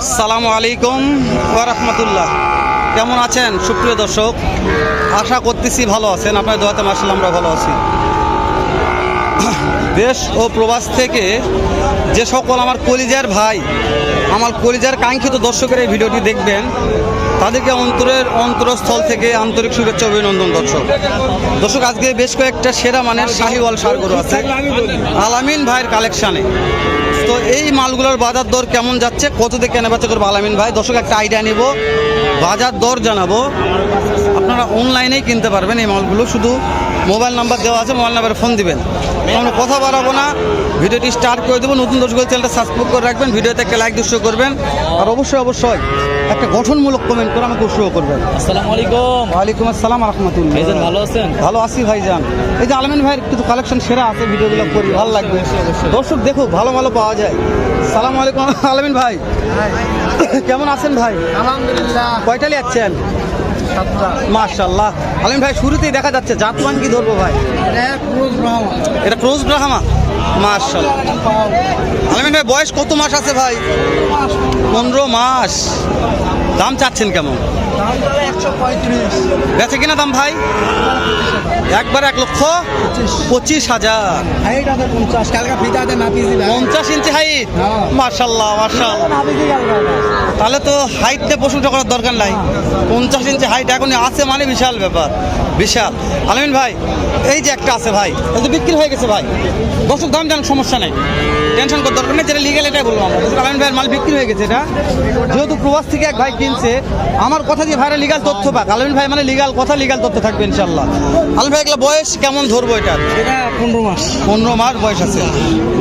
সালামু আলাইকুম ওরহমতুল্লাহ কেমন আছেন? সুপ্রিয় দর্শক, আশা করতেছি ভালো আছেন। আপনার দোয়াতে মাসাল আমরা ভালো আছি। দেশ ও প্রবাস থেকে যে সকল আমার কলিজার ভাই, আমার কলিজার কাঙ্ক্ষিত দর্শকের এই ভিডিওটি দেখবেন, তাদেরকে অন্তরের অন্তরস্থল থেকে আন্তরিক শুভেচ্ছা অভিনন্দন, দর্শক। দর্শক, আজকে বেশ কয়েকটা সেরা মানের শাহিওয়াল সারগরু আছে। আলামিন ভাইয়ের কালেকশানে এই মালগুলোর বাজার দর কেমন যাচ্ছে? কত দিয়ে কেনা বেচা করব আলামিন ভাই? দর্শক, একটা আইডিয়া নিব। বাজার দর জানাব। আপনারা অনলাইনেই কিনতে পারবেন এই মালগুলো। শুধু মোবাইল নাম্বার দেওয়া আছে মোবাইল নাম্বারে ফোন দিবেন। আমরা কথা বাড়াবো না ভিডিওটি স্টার্ট করে দেবো নতুন দর্শক চ্যানেলটা সাবস্ক্রাইব করে রাখবেন ভিডিওতে একটা লাইক দুশো করবেন আর অবশ্যই অবশ্যই একটা গঠনমূলক কমেন্ট করে আমাকে উৎসাহ করবেন। আসসালামু আলাইকুম। ওয়ালাইকুম আসসালাম রহমতুল্লাহ ভাইজান ভালো আছেন? ভালো আছি ভাইজান। এই যে আলমিন ভাইয়ের কিছু কালেকশন সেরা আছে ভিডিওগুলো করি ভালো লাগবে। দর্শক দেখো ভালো ভালো পাওয়া যায়। সালাম আলাইকুম আলমিন ভাই। কেমন আছেন ভাই? আলহামদুলিল্লাহ। কয়টা যাচ্ছেন? সাতটা মাশাল্লাহ আলিম ভাই শুরুতেই দেখা যাচ্ছে জাতমান কি ধরবো ভাই? এটা ক্রোজ ব্রাহ্মা মাশাল্লাহ আলিম ভাই বয়স কত মাস আছে ভাই? পনেরো মাস। দাম চাচ্ছেন কেমন? বেচে কিনা দাম ভাই? একবার এক লক্ষ পঁচিশ। হাজার। পঞ্চাশ। Inch height? হ্যাঁ। মার্শাল্লাহ মার্শাল তাহলে তো হাইট নিয়ে প্রশ্নটা করার দরকার নাই। পঞ্চাশ ইঞ্চি হাইট এখন আছে মানে বিশাল ব্যাপার। বিশাল। আলমিন ভাই এই যে একটা আছে ভাই এটা তো বিক্রি হয়ে গেছে ভাই। দর্শক দাম জানার সমস্যা নেই। টেনশন করার দরকার নেই যেটা লিগেল এটাই বলব আমরা। আলমিন ভাইয়ের মাল বিক্রি হয়ে গেছে এটা। যেহেতু প্রবাস থেকে এক ভাই কিনছে আমার কথা দিয়ে ভাইরা লিগাল তথ্য পাক। আলমিন ভাই মানে লিগাল কথা লিগাল তথ্য থাকবে ইনশাল্লাহ আলমিন ভাই এগুলো বয়স কেমন ধরবো এটা? এটা পনেরো মাস। পনেরো মাস বয়স আছে।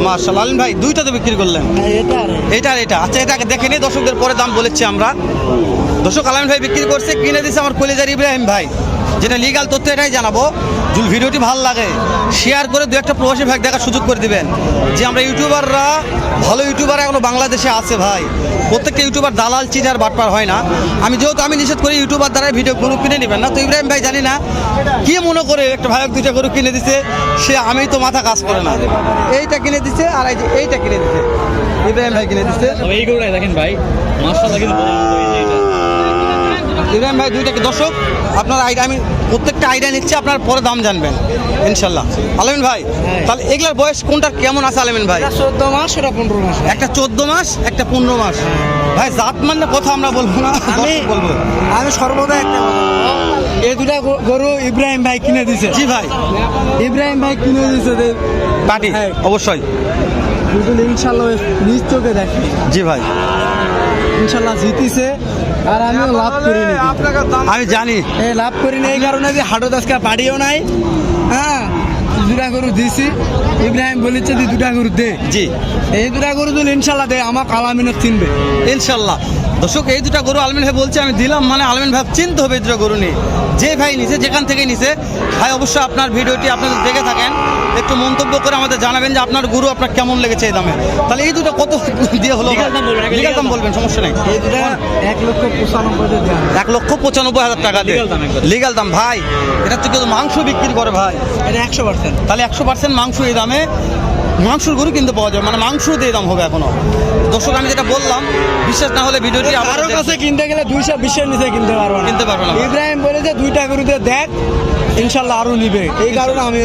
মার্শাল আলমিন ভাই দুইটা তো বিক্রি করলেন? এটা আর এটা। এটা আচ্ছা এটাকে দেখে নিই দর্শকদের পরে দাম বলেছি আমরা। দর্শক আলম ভাই বিক্রি করছে কিনে দিচ্ছে আমার কলেজার ইব্রাহিম ভাই। যেটা লিগাল তথ্য এটাই জানাব। যদি ভিডিওটি ভালো লাগে শেয়ার করে দু একটা প্রবাসী ভাই দেখার সুযোগ করে দিবেন। যে আমরা ইউটিউবাররা, ভালো ইউটিউবার এখনও বাংলাদেশে আছে ভাই। প্রত্যেকটা ইউটিউবার দালাল, চিটার, বাটপার হয় না। আমি যেহেতু আমি নিষেধ করি ইউটিউবার দ্বারা ভিডিও গরু কিনে নেবেন না। তো ইব্রাহিম ভাই জানি না কি মনে করে একটা ভাইক দুইটা গরু কিনে দিছে, সে আমি তো মাথা কাজ করে না। এইটা কিনে দিছে আর এইটা কিনে দিছে। ইব্রাহিম ভাই কিনে দিছে। এই গরুটাই দেখেন ভাই, মাশাআল্লাহ কিন্তু বড় মতো এই যে এটা। ইব্রাহিম ভাই দুইটাকে দর্শক? আপনার আইডিয়া আমি প্রত্যেকটা আইডিয়া নিচ্ছি আপনার পরে দাম জানবেন ইনশাল্লাহ। আলমিন ভাই তাহলে এগুলার বয়স কোনটা কেমন আছে আলমিন ভাই? চোদ্দ মাস ওটা পনেরো মাস একটা চোদ্দ মাস একটা পনেরো মাস। ভাই জাত মানে কথা আমরা বলব না আমি বলব। আমি সর্বদা একটা এই দুটা গরু ইব্রাহিম ভাই কিনে দিছে। জি ভাই। ইব্রাহিম ভাই কিনে দিছে পাটি হ্যাঁ। অবশ্যই। ইনশাল্লাহ নিজ চোখে দেখি। জি ভাই। ইনশাল্লাহ জিতিছে। আর আমিও লাভ করিনি। আমি জানি। এই লাভ করিনি এই কারণে যে হাটত আজকে বাড়িও নাই। হ্যাঁ দুটা গরু দিছি ইব্রাহিম বলেছে যে দুটা গরু দে। জি। এই দুটা গরু দিলে ইনশাল্লাহ দে আমার কালামিনত চিনবে। ইনশাল্লাহ। দর্শক এই দুটা গরু আলমিন ভাই বলছে আমি দিলাম মানে আলমিন ভাই চিনতে হবে এই দুটো গরু নিয়ে। যে ভাই নিছে যেখান থেকে নিছে ভাই অবশ্যই আপনার ভিডিওটি আপনাদের দেখে থাকেন। একটু মন্তব্য করে আমাদের জানাবেন যে আপনার গুরু আপনার কেমন লেগেছে এই দামে? তাহলে এই দুটো কত দিয়ে হলো? লিগাল দাম। বলবেন সমস্যা নেই। এক লক্ষ পঁচানব্বই এক লক্ষ পঁচানব্বই হাজার টাকা দিয়ে। লিগাল দাম ভাই। এটা তো কেউ মাংস বিক্রি করে ভাই। এটা একশো পার্সেন্ট। তাহলে একশো পার্সেন্ট মাংস এই দামে মাংসর গরু কিনতে পাওয়া যাবে। মানে মাংস দিয়ে দাম হবে এখনও। দর্শক আমি যেটা বললাম বিশ্বাস না হলে ভিডিওটি কারও কাছে কিনতে গেলে দুইশো বিশের নিচে কিনতে পারব না। কিনতে পারব না। ইব্রাহিম বলে যে দুইটা গরুতে দেখ ইনশাল্লাহ আরও নিবে। এই কারণে আমি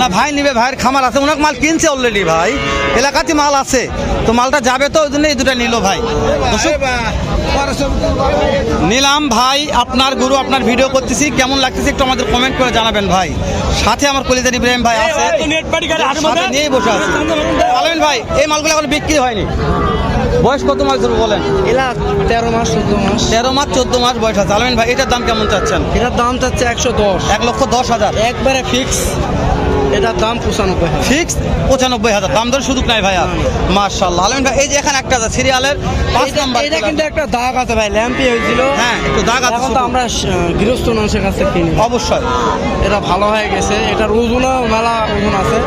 না ভাই নিবে ভাইয়ের খামার আছে। অনেক মাল কিনছে অলরেডি ভাই। এলাকাতে মাল আছে। তো মালটা যাবে তো ওই জন্য এই দুটা নিল ভাই। নিলাম ভাই। আপনার গুরু আপনার ভিডিও করতেছি। কেমন লাগতেছে একটু আমাদের কমেন্ট করে জানাবেন ভাই। সাথে আমার কলিজার ইব্রাহিম ভাই আছে। নিয়েই বসে আছে। আলমিন ভাই এই মালগুলো এখন বিক্রি হয়নি। বয়স কত মাস ধরে বলেন? এলা তেরো মাস চোদ্দ মাস। তেরো মাস চোদ্দ মাস বয়স আছে। আলমিন ভাই এটার দাম কেমন চাচ্ছেন? এটার দাম চাচ্ছে একশো দশ। এক লক্ষ দশ হাজার। একবারে ফিক্স এটার দাম পঁচানব্বই ফিক্স পঁচানব্বই হাজার। দাম দর সুযোগ নাই ভাইয়া। মার্শাল্লাহ আলমিন ভাই এই যে এখানে একটা আছে সিরিয়ালের পাঁচ নাম্বার এটা কিন্তু একটা দাগ আছে ভাই ল্যাম্পি হয়েছিল। হ্যাঁ একটু দাগ আছে এখন তো আমরা গৃহস্থ মানুষের কাছে কিনি। অবশ্যই। এটা ভালো হয়ে গেছে। এটার ওজনও মেলা ওজন আছে।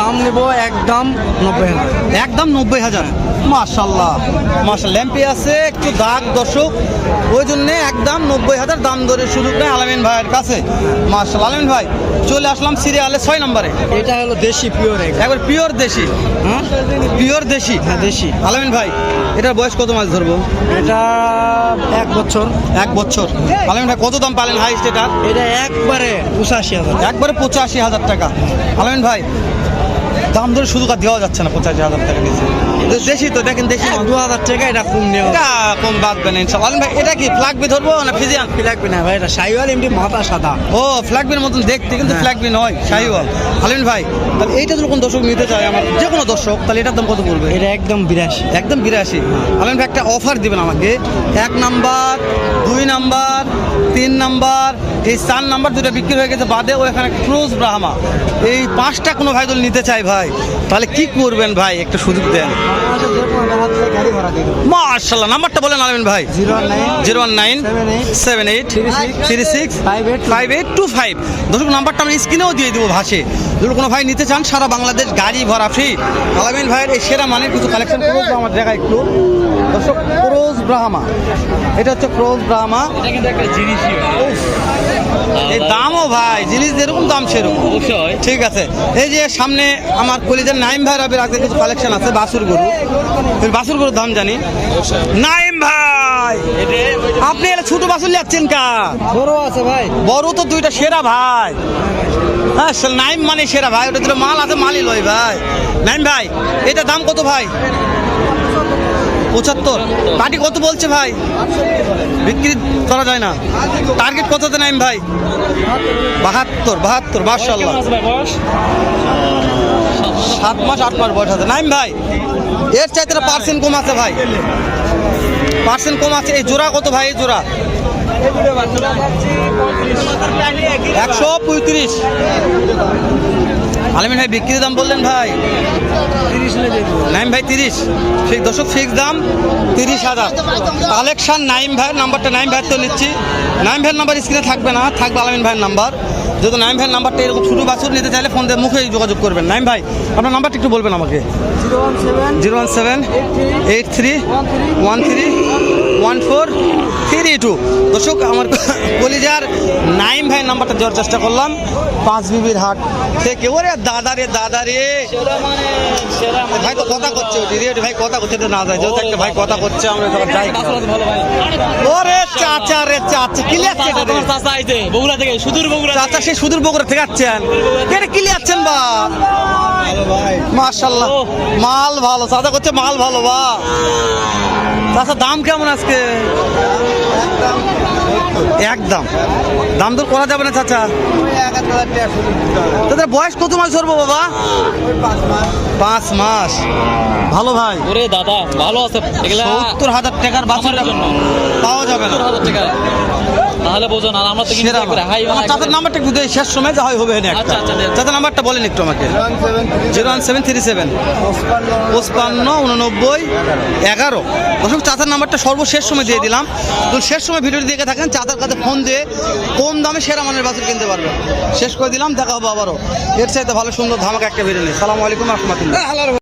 দাম নেব একদম নব্বই হাজার। একদম নব্বই হাজার। মার্শাল্লাহ মার্শাল ল্যাম্পি আছে একটু দাগ দর্শক। ওই জন্য একদম নব্বই হাজার দাম ধরে সুযোগ নেই আলামিন ভাইয়ের কাছে। মার্শাল আলামিন ভাই চলে আসলাম সিরিয়ালে ছয় নম্বরে। এটা হলো দেশি পিওর একবার পিওর দেশি। হ্যাঁ? পিওর দেশি। হ্যাঁ দেশি। আলামিন ভাই এটার বয়স কত মাস ধরবো? এটা এক বছর। এক বছর। আলমিন ভাই কত দাম পালেন হাইস্ট এটা? এটা একবারে পঁচাশি হাজার। একবারে পঁচাশি হাজার টাকা। আলমিন ভাই দাম ধরে শুধু দেওয়া যাচ্ছে না পঁচাশি হাজার টাকা নিচে দেশি তো দেখেন দেশি দু হাজার টাকা এটা কম নেওয়া। এটা কম বাঁধবে না ইনশাল্লাহ। ভাই এটা কি ফ্ল্যাগবি ধরবো না ফিজিয়ান? লাগবে না ভাই এটা সাইওয়াল এমনি মাথা সাদা। ও ফ্ল্যাগবির মতন দেখতে কিন্তু হ্যাঁ। ফ্ল্যাগবি নয় শাহিওয়াল। আলমিন ভাই তাহলে এইটা যদি কোন দর্শক নিতে চায় আমার যে কোনো দর্শক তাহলে এটার দাম কত পড়বে? এটা একদম বিরাশি। একদম বিরাশি? আলমিন ভাই একটা অফার দিবেন আমাকে। এক নাম্বার দুই নাম্বার তিন নাম্বার এই চার নাম্বার দুটো বিক্রি হয়ে গেছে বাদে ও এখানে ক্রুজ ব্রাহ্মা। এই পাঁচটা কোনো ভাই যদি নিতে চাই ভাই। তাহলে কি করবেন ভাই? একটা সুযোগ দেন। মার্শাল্লাহ নাম্বারটা বলেন আলমিন ভাই। Zero one nine seven eight three six eight two five eight two five দর্শক নাম্বারটা আমি স্ক্রিনেও দিয়ে দেবো ভাসে। যদি কোনো ভাই নিতে চান সারা বাংলাদেশ গাড়ি ভরা ফ্রি আলামিন ভাইয়ের এই সেরা মানের কিছু কালেকশন ক্রোজ আমার দেখা একটু। দর্শক ক্রোজ ব্রাহ্মা। এটা হচ্ছে ক্রোজ ব্রাহ্মা। এটা কিন্তু একটা। উফ, এই দামও ভাই জিনিস যেরকম দাম সেরকম। অবশ্যই। ঠিক আছে। এই যে সামনে আমার কলিজার নাইম ভাই রবির আগে কিছু কালেকশন আছে বাসুর গরু। বাসুর গরুর দাম জানি। নাইম ভাই! আপনি এলে ছোট বাসুর যাচ্ছেন কা? বড় আছে ভাই। বড় তো দুইটা সেরা ভাই। হ্যাঁ নাইম মানে সেরা ভাই ওটা মাল আছে মালই লয় ভাই। নাইম ভাই এটা দাম কত ভাই? পঁচাত্তর? পার্টি কত বলছে ভাই? বিক্রি করা যায় না। টার্গেট কততে নাইম ভাই? বাহাত্তর বাহাত্তর মার্শাল্লাহ সাত মাস আট মাস বয়স আছে। নাইম ভাই এর চাইতে পার্সেন্ট কম আছে ভাই। পার্সেন্ট কম আছে। এই জোড়া কত ভাই এই জোড়া? একশো পঁয়ত্রিশ। আলমিন ভাই বিক্রির দাম বললেন ভাই। নাইম ভাই তিরিশ। সেই দশক ফিক্স দাম তিরিশ হাজার। কালেকশন নাইম ভাইয়ের নাম্বারটা নাইম ভাইয়ের তো নিচ্ছি। নাইম ভাইয়ের নাম্বার স্ক্রিনে থাকবে না থাকবে আলমিন ভাইয়ের নাম্বার। যেহেতু নাইম ভাইয়ের নাম্বারটা এরকম ছোটো বাছুর নিতে চাইলে ফোন দিয়ে মুখেই যোগাযোগ করবেন। নাইম ভাই আপনার নাম্বারটা একটু বলবেন আমাকে। Zero one seven zero one seven eight three one three one four three two. দর্শক আমার কলিজার নাইম ভাইয়ের নাম্বারটা দেওয়ার চেষ্টা করলাম। পাঁচ বিবির হাট। থেকে ওরে দাদা রে দাদা রে। ভাই তো কথা করছে রে ভাই কথা করছে তো না যায়। যেহেতু একটা ভাই কথা করছে আমরা তখন যাই। ভাই ওরে চাচা রে চাচা কি লাগছে চাচা, আইছে বগুড়া থেকে সুদূর বগুড়া চাচা সে সুদূর বগুড়া থেকে যাচ্ছেন কেটে কি যাচ্ছেন বা? মাশাল্লাহ। মাল ভালো সাদা করছে মাল ভালো বা। আচ্ছা দাম কেমন আজকে? একদম। দাম দর করা যাবে না চাচা? তাদের বয়স কত মাস ধরবো বাবা? পাঁচ মাস। ভালো ভাই। ওরে দাদা ভালো আছে। সত্তর হাজার টাকার বাছুর। পাওয়া যাবে না। টাকা। তাহলে আর আমরা তো কিন্তু হাই আমার চাচার নাম্বারটা একটু দেই শেষ সময় যা হয় হবে না আচ্ছা, আচ্ছা, চাচার নাম্বারটা বলেন একটু আমাকে। চাচার নাম্বারটা সর্বশেষ সময় দিয়ে দিলাম। তো শেষ সময় ভিডিওটি দেখে থাকেন চাচার কাছে ফোন দিয়ে কম দামে সেরা মানের বাছুর কিনতে পারবে শেষ করে দিলাম দেখা হবে আবারও। এর চাইতে ভালো সুন্দর ধামাকা একটা নেই সালাম আলাইকুম, রহমতুল্লাহ।